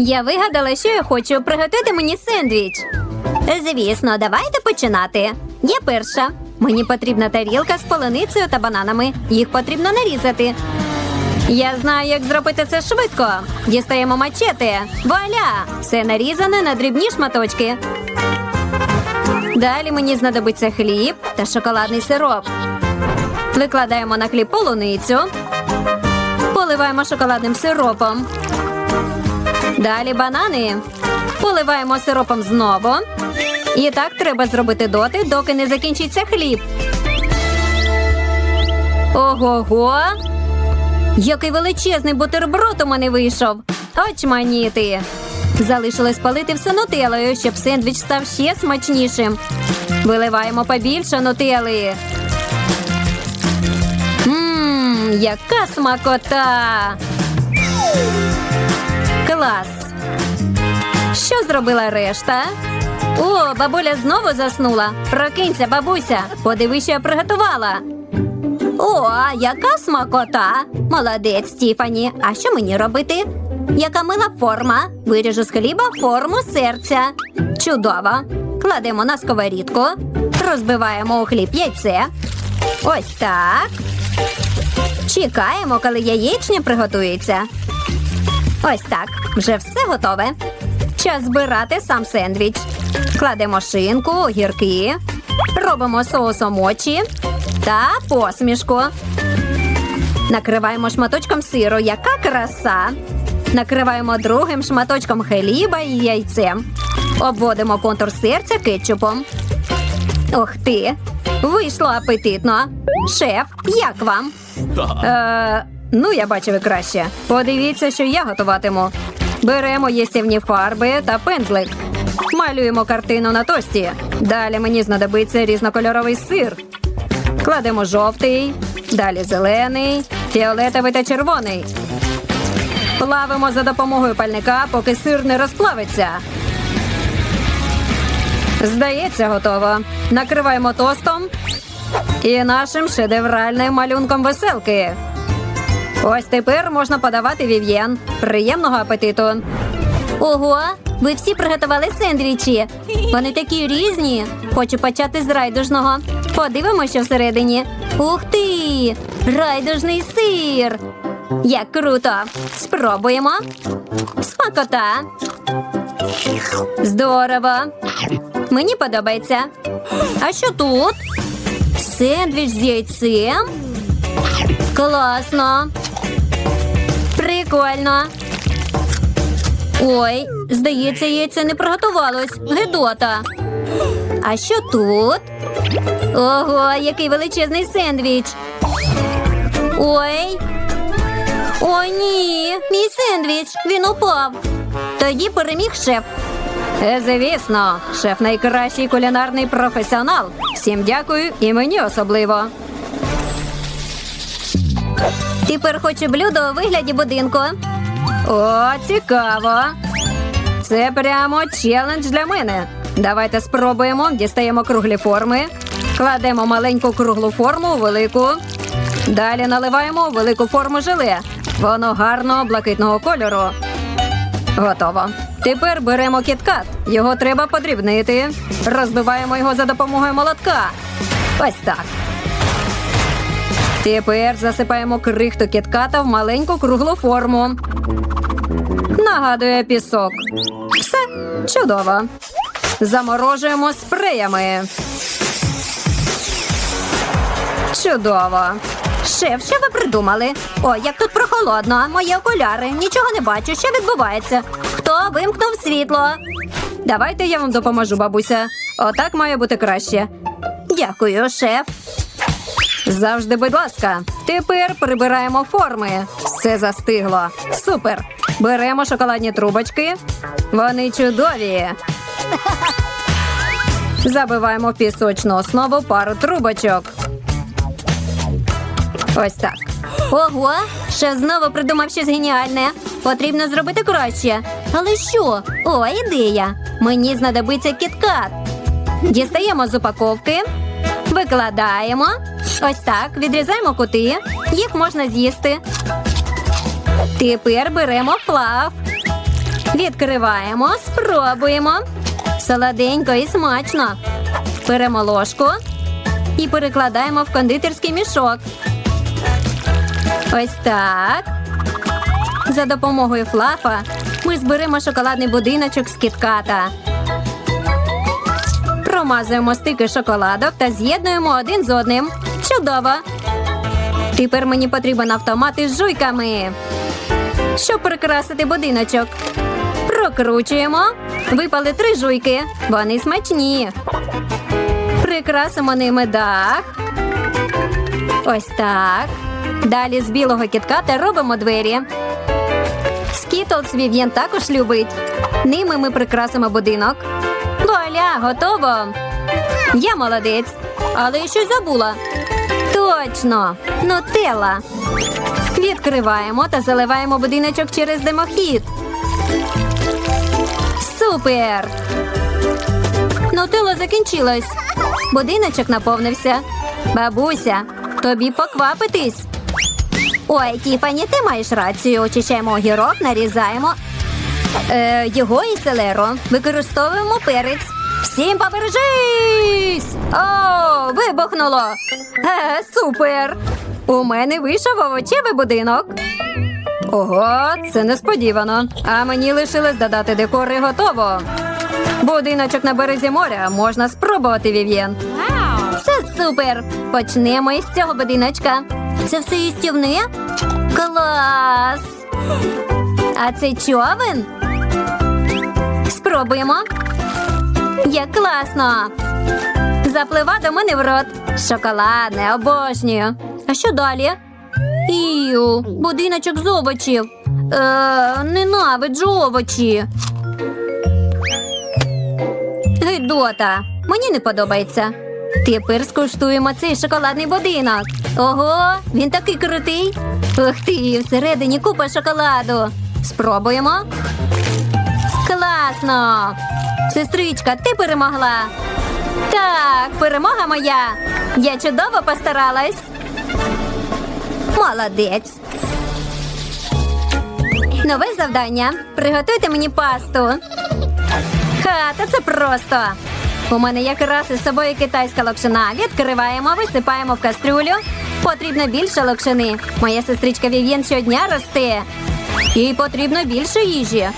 Я вигадала, що я хочу приготувати мені сендвіч. Звісно, давайте починати. Я перша. Мені потрібна тарілка з полуницею та бананами. Їх потрібно нарізати. Я знаю, як зробити це швидко. Дістаємо мачете. Вуаля! Все нарізане на дрібні шматочки. Далі мені знадобиться хліб та шоколадний сироп. Викладаємо на хліб полуницю. Поливаємо шоколадним сиропом. Далі банани. Поливаємо сиропом знову. І так треба зробити доти, доки не закінчиться хліб. Ого-го! Який величезний бутерброд у мене вийшов. Очманіти. Залишилось палити все нутелою, щоб сендвіч став ще смачнішим. Виливаємо побільше нутели. Ммм, яка смакота! Клас! Що зробила решта? О, бабуля знову заснула. Прокинься, бабуся. Подиви, що я приготувала. О, яка смакота! Молодець, Стіфані. А що мені робити? Яка мила форма. Виріжу з хліба форму серця. Чудово. Кладемо на сковорідку, розбиваємо у хліб яйце. Ось так. Чекаємо, коли яєчня приготується. Ось так. Вже все готове. Час збирати сам сендвіч. Кладемо шинку, огірки, робимо соусом очі та посмішку. Накриваємо шматочком сиру. Яка краса! Накриваємо другим шматочком хліба і яйцем. Обводимо контур серця кетчупом. Ух ти! Вийшло апетитно. Шеф, як вам? Е, ну, я бачив і краще. Подивіться, що я готуватиму. Беремо їстівні фарби та пензлик. Малюємо картину на тості. Далі мені знадобиться різнокольоровий сир. Кладемо жовтий, далі зелений, фіолетовий та червоний. Плавимо за допомогою пальника, поки сир не розплавиться. Здається, готово. Накриваємо тостом і нашим шедевральним малюнком веселки. Ось тепер можна подавати вів'єн. Приємного апетиту. Ого, ви всі приготували сендвічі. Вони такі різні. Хочу почати з райдужного. Подивимося, всередині. Ух ти! Райдужний сир! Як круто! Спробуємо. Смакота. Здорово. Мені подобається. А що тут? Сендвіч з яйцем? Класно. Прикольно. Ой, здається, яйце не приготувалось. Гедота. А що тут? Ого, який величезний сендвіч. Ой. О, ні, мій сендвіч. Він упав. Тоді переміг шеф. Е, Звісно, шеф найкращий кулінарний професіонал. Всім дякую і мені особливо. Тепер хочу блюдо у вигляді будинку. О, цікаво. Це прямо челендж для мене. Давайте спробуємо. Дістаємо круглі форми, кладемо маленьку круглу форму у велику. Далі наливаємо у велику форму желе. Воно гарного блакитного кольору. Готово. Тепер беремо кіткат. Його треба подрібнити. Розбиваємо його за допомогою молотка. Ось так. Тепер засипаємо крихту кітката в маленьку круглу форму. Нагадує пісок. Все чудово. Заморожуємо спреями. Чудово. Шеф, що ви придумали? Ой, як тут прохолодно. Мої окуляри. Нічого не бачу. Що відбувається? Хто вимкнув світло? Давайте я вам допоможу, бабуся. Отак має бути краще. Дякую, шеф. Завжди, будь ласка. Тепер прибираємо форми. Все застигло. Супер. Беремо шоколадні трубочки. Вони чудові. Забиваємо в пісочну основу пару трубочок. Ось так. Ого, шеф знову придумав щось геніальне. Потрібно зробити краще. Але що? О, ідея. Мені знадобиться кіткат. Дістаємо з упаковки, викладаємо. Ось так, відрізаємо кути. Їх можна з'їсти. Тепер беремо плав. Відкриваємо, спробуємо. Солоденько і смачно. Беремо ложку і перекладаємо в кондитерський мішок. Ось так. За допомогою флафа ми зберемо шоколадний будиночок з кітката. Промазуємо стики шоколадок та з'єднуємо один з одним. Чудово! Тепер мені потрібен автомат із жуйками. Щоб прикрасити будиночок. Прокручуємо. Випали три жуйки. Вони смачні. Прикрасимо ними дах. Ось так. Далі з білого кітката робимо двері. Скітлс Вів'єн також любить. Ними ми прикрасимо будинок. Вуаля, готово. Я молодець. Але я щось забула. Точно, нутелла. Відкриваємо та заливаємо будиночок через димохід. Супер! Нутелла закінчилась. Будиночок наповнився. Бабуся, тобі поквапитись. Ой, Тіфані, ти маєш рацію. Очищаємо огірок, нарізаємо е, його і селеру. Використовуємо перець. Всім побережись! О, вибухнуло! Е, супер! У мене вийшов овочевий будинок. Ого, це несподівано. А мені лишилось додати декор і готово. Будиночок на березі моря можна спробувати, Вів'єн. Це супер! Почнемо із цього будиночка. Це все їстівне? Клас! А це човен? Спробуємо. Як класно! Заплива до мене в рот. Шоколадне, обожнюю. А що далі? Іу, будиночок з овочів. Е, ненавиджу овочі. Гидота, мені не подобається. Тепер скуштуємо цей шоколадний будинок. Ого, він такий крутий. Ух ти, всередині купа шоколаду. Спробуємо. Класно! Сестричка, ти перемогла. Так, перемога моя. Я чудово постаралась. Молодець. Нове завдання. Приготуйте мені пасту. Ха, та це просто. У мене якраз із собою китайська локшина. Відкриваємо, висипаємо в кастрюлю. Потрібно більше локшини. Моя сестричка Вів'єн щодня росте. Їй потрібно більше їжі.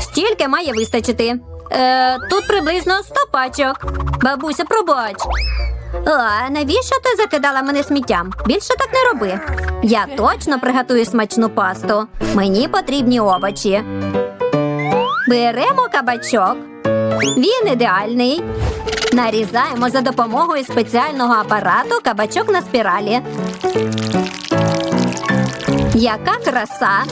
Стільки має вистачити. Е, тут приблизно 100 пачок. Бабуся, пробач. А навіщо ти закидала мене сміттям? Більше так не роби. Я точно приготую смачну пасту. Мені потрібні овочі. Беремо кабачок. Він ідеальний. Нарізаємо за допомогою спеціального апарату кабачок на спіралі. Яка краса!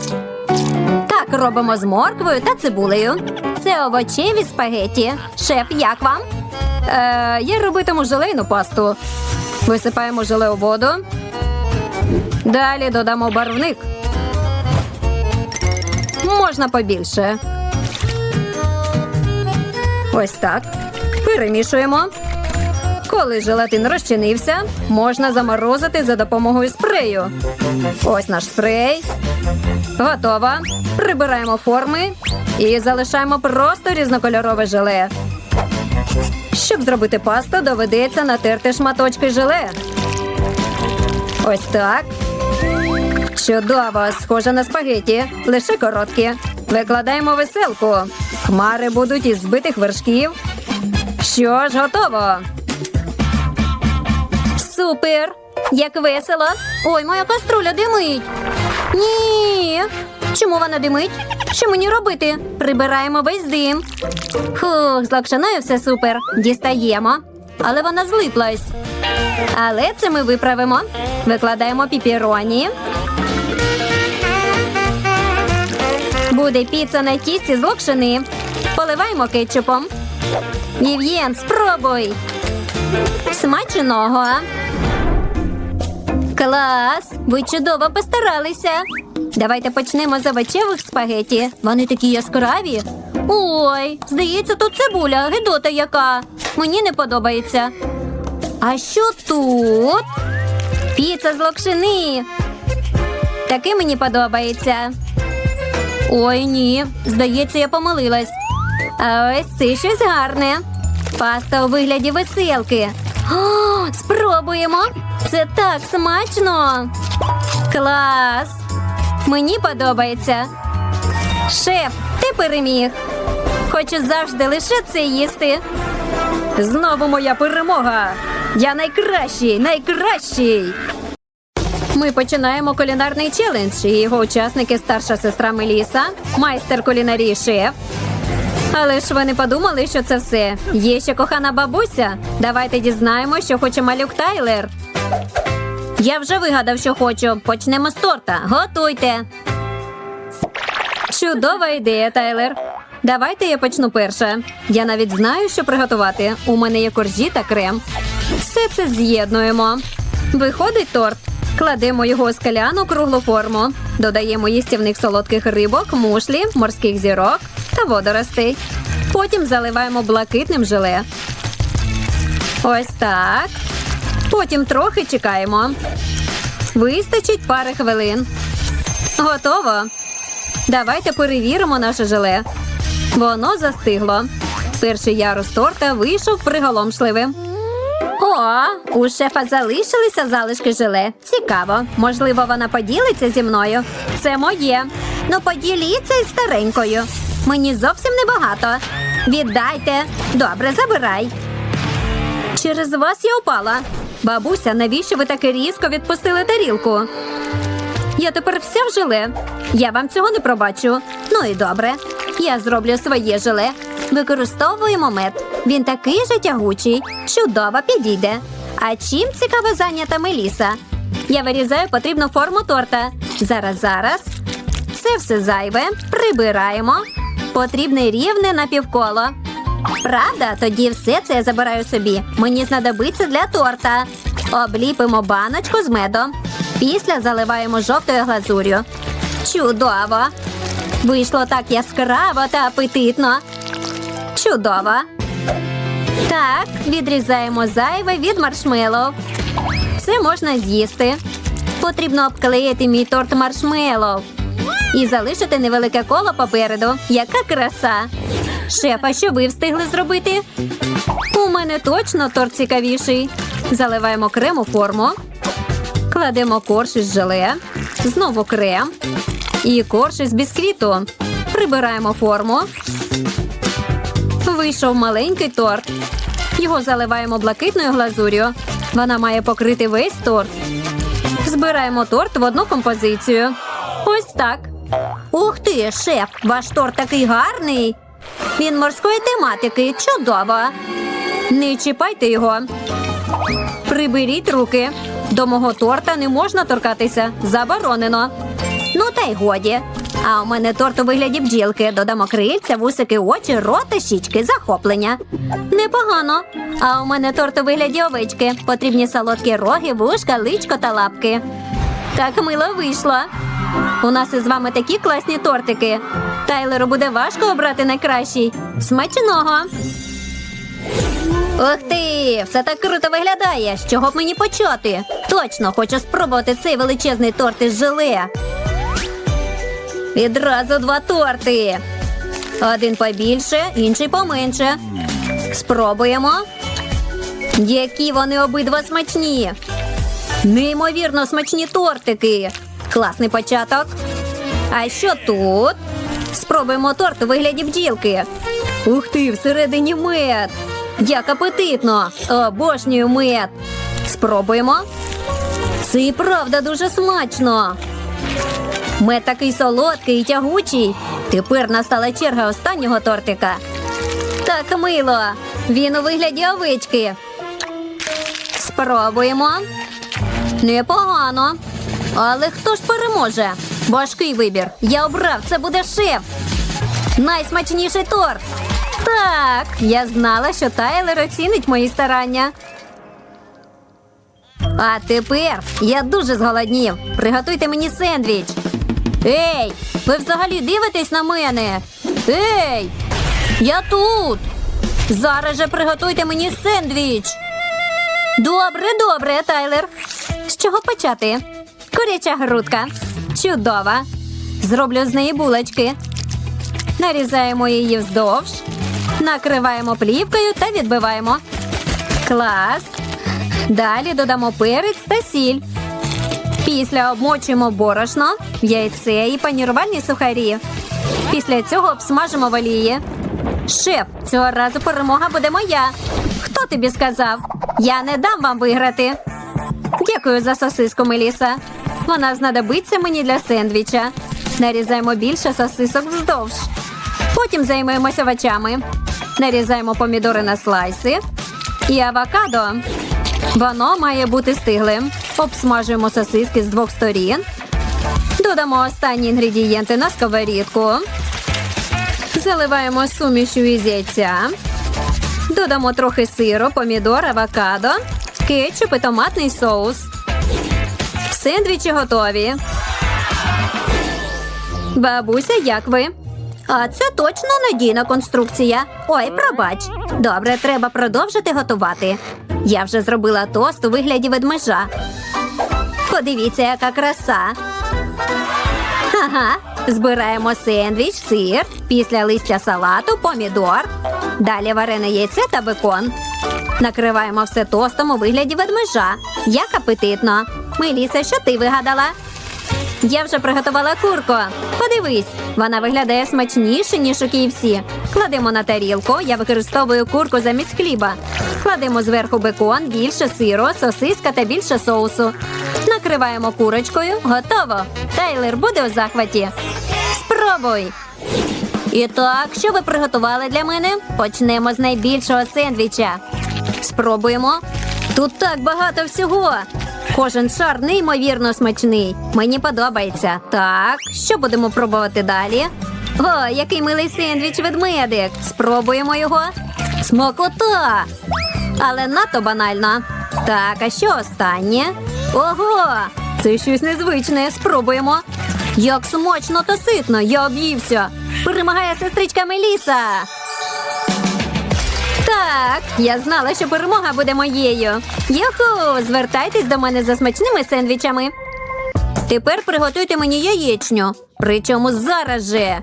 Так робимо з морквою та цибулею. Це овочеві спагеті. Шеф, як вам? Е, я робитиму желейну пасту. Висипаємо желе у воду. Далі додамо барвник. Можна побільше. Ось так. Перемішуємо. Коли желатин розчинився, можна заморозити за допомогою спрею. Ось наш спрей. Готово. Прибираємо форми і залишаємо просто різнокольорове желе. Щоб зробити пасту, доведеться натерти шматочки желе. Ось так. Чудово, схоже на спагеті, лише короткі. Викладаємо веселку. Хмари будуть із збитих вершків. Що ж, готово. Супер! Як весело! Ой, моя каструля димить. Ні. Чому вона димить? Що мені робити? Прибираємо весь дим. Фух, з локшиною все супер. Дістаємо. Але вона злиплась. Але це ми виправимо. Викладаємо піпіроні. Буде піца на тісті з локшини. Поливаємо кетчупом. Вів'єн, спробуй. Смачного. Клас! Ви чудово постаралися. Давайте почнемо з овочевих спагеті. Вони такі яскраві. Ой, здається, тут цибуля, гидота яка. Мені не подобається. А що тут? Піца з локшини. Таке мені подобається. Ой, ні. Здається, я помилилась. А ось це щось гарне. Паста у вигляді веселки. О, спробуємо. Це так смачно. Клас. Мені подобається. Шеф, ти переміг. Хочу завжди лише це їсти. Знову моя перемога. Я найкращий, найкращий. Ми починаємо кулінарний челендж. і Його учасники старша сестра Меліса, майстер кулінарії шеф. Але ж ви не подумали, що це все. Є ще кохана бабуся. Давайте дізнаємо, що хоче малюк Тайлер. Я вже вигадав, що хочу. Почнемо з торта. Готуйте. Чудова ідея, Тайлер. Давайте я почну перша. Я навіть знаю, що приготувати. У мене є коржі та крем. Все це з'єднуємо. Виходить торт. Кладемо його у скаляну круглу форму. Додаємо їстівних солодких рибок, мушлі, морських зірок та водоростей. Потім заливаємо блакитним желе. Ось так. Потім трохи чекаємо. Вистачить пари хвилин. Готово. Давайте перевіримо наше желе. Воно застигло. Перший ярус торта вийшов приголомшливим. О, у шефа залишилися залишки желе. Цікаво. Можливо, вона поділиться зі мною. Це моє. Ну, поділіться із старенькою. Мені зовсім небагато. Віддайте. Добре, забирай. Через вас я упала. Бабуся, навіщо ви таки різко відпустили тарілку? Я тепер вся в желе. Я вам цього не пробачу. Ну і добре. Я зроблю своє желе. Використовуємо мед. Він такий же тягучий. Чудово підійде. А чим цікаво зайнята Меліса? Я вирізаю потрібну форму торта. Зараз, зараз. Це все зайве. Прибираємо. Потрібне рівне напівколо. Правда, тоді все це я забираю собі. Мені знадобиться для торта. Обліпимо баночку з медом. Після заливаємо жовтою глазур'ю. Чудово! Вийшло так яскраво та апетитно. Чудово. Так, відрізаємо зайве від маршмеллоу. Це можна з'їсти. Потрібно обклеїти мій торт маршмеллоу. І залишити невелике коло попереду. Яка краса! Шефа, що ви встигли зробити? У мене точно торт цікавіший. Заливаємо крем у форму. Кладемо корж із желе, знову крем і корж із бісквіту. Прибираємо форму. Вийшов маленький торт. Його заливаємо блакитною глазур'ю. Вона має покрити весь торт. Збираємо торт в одну композицію. Ось так. Ух ти, шеф, ваш торт такий гарний. Він морської тематики. Чудово. Не чіпайте його. Приберіть руки. До мого торта не можна торкатися. Заборонено. Ну та й годі. А у мене торт у вигляді бджілки. Додамо крильця, вусики, очі, рота, щічки, захоплення. Непогано. А у мене торт у вигляді овечки. Потрібні солодкі роги, вушка, личко та лапки. Так мило вийшло. У нас із вами такі класні тортики. Тайлеру буде важко обрати найкращий. Смачного! Ух ти! Все так круто виглядає. З чого б мені почати? Точно хочу спробувати цей величезний торт із желе. Відразу два торти. Один побільше, інший поменше. Спробуємо. Які вони обидва смачні. Неймовірно смачні тортики. Класний початок. А що тут? Спробуємо торт у вигляді бджілки. Ух ти, всередині мед. Як апетитно! Обожнюю мед. Спробуємо. Це і правда дуже смачно. Мед такий солодкий і тягучий. Тепер настала черга останнього тортика. Так мило. Він у вигляді овечки. Спробуємо. Непогано. Але хто ж переможе? Важкий вибір. Я обрав, це буде шеф. Найсмачніший торт. Так, я знала, що Тайлер оцінить мої старання. А тепер я дуже зголоднів. Приготуйте мені сендвіч. Ей, ви взагалі дивитесь на мене? Ей, я тут. Зараз же приготуйте мені сендвіч. Добре, добре, Тайлер. З чого почати? Куряча грудка. Чудова. Зроблю з неї булочки. Нарізаємо її вздовж, накриваємо плівкою та відбиваємо. Клас. Далі додамо перець та сіль. Після обмочуємо борошно, яйце і панірувальні сухарі. Після цього обсмажимо в олії. Шеф, цього разу перемога буде моя. Хто тобі сказав? Я не дам вам виграти. Дякую за сосиску, Меліса. Вона знадобиться мені для сендвіча. Нарізаємо більше сосисок вздовж. Потім займемося овочами. Нарізаємо помідори на слайси і авокадо. Воно має бути стиглим. Обсмажуємо сосиски з двох сторін. Додамо останні інгредієнти на сковорідку. Заливаємо сумішю із яйця. Додамо трохи сиру, помідор, авокадо, кетчуп і томатний соус. Сендвічі готові. Бабуся, як ви? А це точно надійна конструкція. Ой, пробач. Добре, треба продовжити готувати. Я вже зробила тост у вигляді ведмежа. Подивіться, яка краса. Ага. Збираємо сендвіч, сир, після листя салату, помідор. Далі варене яйце та бекон. Накриваємо все тостом у вигляді ведмежа. Як апетитно. Меліса, що ти вигадала? Я вже приготувала курку. Подивись, вона виглядає смачніше, ніж у KFC. Кладемо на тарілку. Я використовую курку замість хліба. Кладемо зверху бекон, більше сиру, сосиска та більше соусу. Накриваємо курочкою. Готово. Тайлер буде у захваті. Спробуй. І так, що ви приготували для мене? Почнемо з найбільшого сендвіча. Спробуємо. Тут так багато всього. Кожен шар неймовірно смачний. Мені подобається. Так, що будемо пробувати далі? О, який милий сендвіч ведмедик. Спробуємо його. Смакота! Але надто банально. Так, а що останнє? Ого! Це щось незвичне. Спробуємо. Як смачно та ситно, я об'ївся. Перемагає сестричка Меліса. Так, я знала, що перемога буде моєю. Юху, звертайтесь до мене за смачними сендвічами. Тепер приготуйте мені яєчню. Причому зараз же.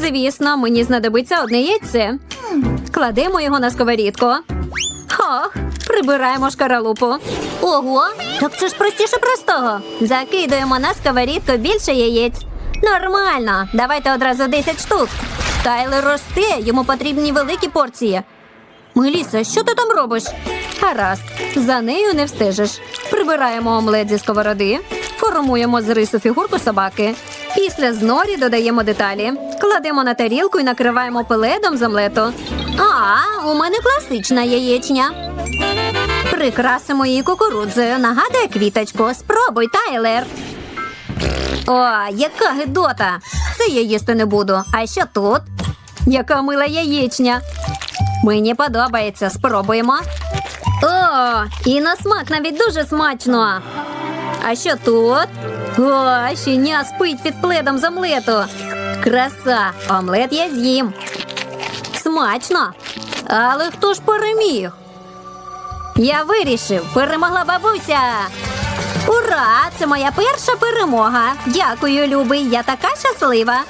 Звісно, мені знадобиться одне яйце. Кладемо його на сковорідку. Ох, прибираємо шкаралупу. Ого, так це ж простіше простого. Закидуємо на сковорідку більше яєць. Нормально, давайте одразу 10 штук. Тайлер росте, йому потрібні великі порції. Меліса, що ти там робиш? Гаразд, за нею не встежиш. Прибираємо омлет зі сковороди, формуємо з рису фігурку собаки. Після знорі додаємо деталі, кладемо на тарілку і накриваємо пеледом з омлету. А, у мене класична яєчня. Прикрасимо її кукурудзою. Нагадує квіточку. Спробуй, Тайлер. О, яка гидота! Це я їсти не буду. А що тут? Яка мила яєчня. Мені подобається. Спробуємо. О, і на смак навіть дуже смачно. А що тут? О, щеня спить під пледом з омлету. Краса! Омлет я з'їм. Смачно. Але хто ж переміг? Я вирішив, перемогла бабуся. Ура! Це моя перша перемога. Дякую, любий. Я така щаслива.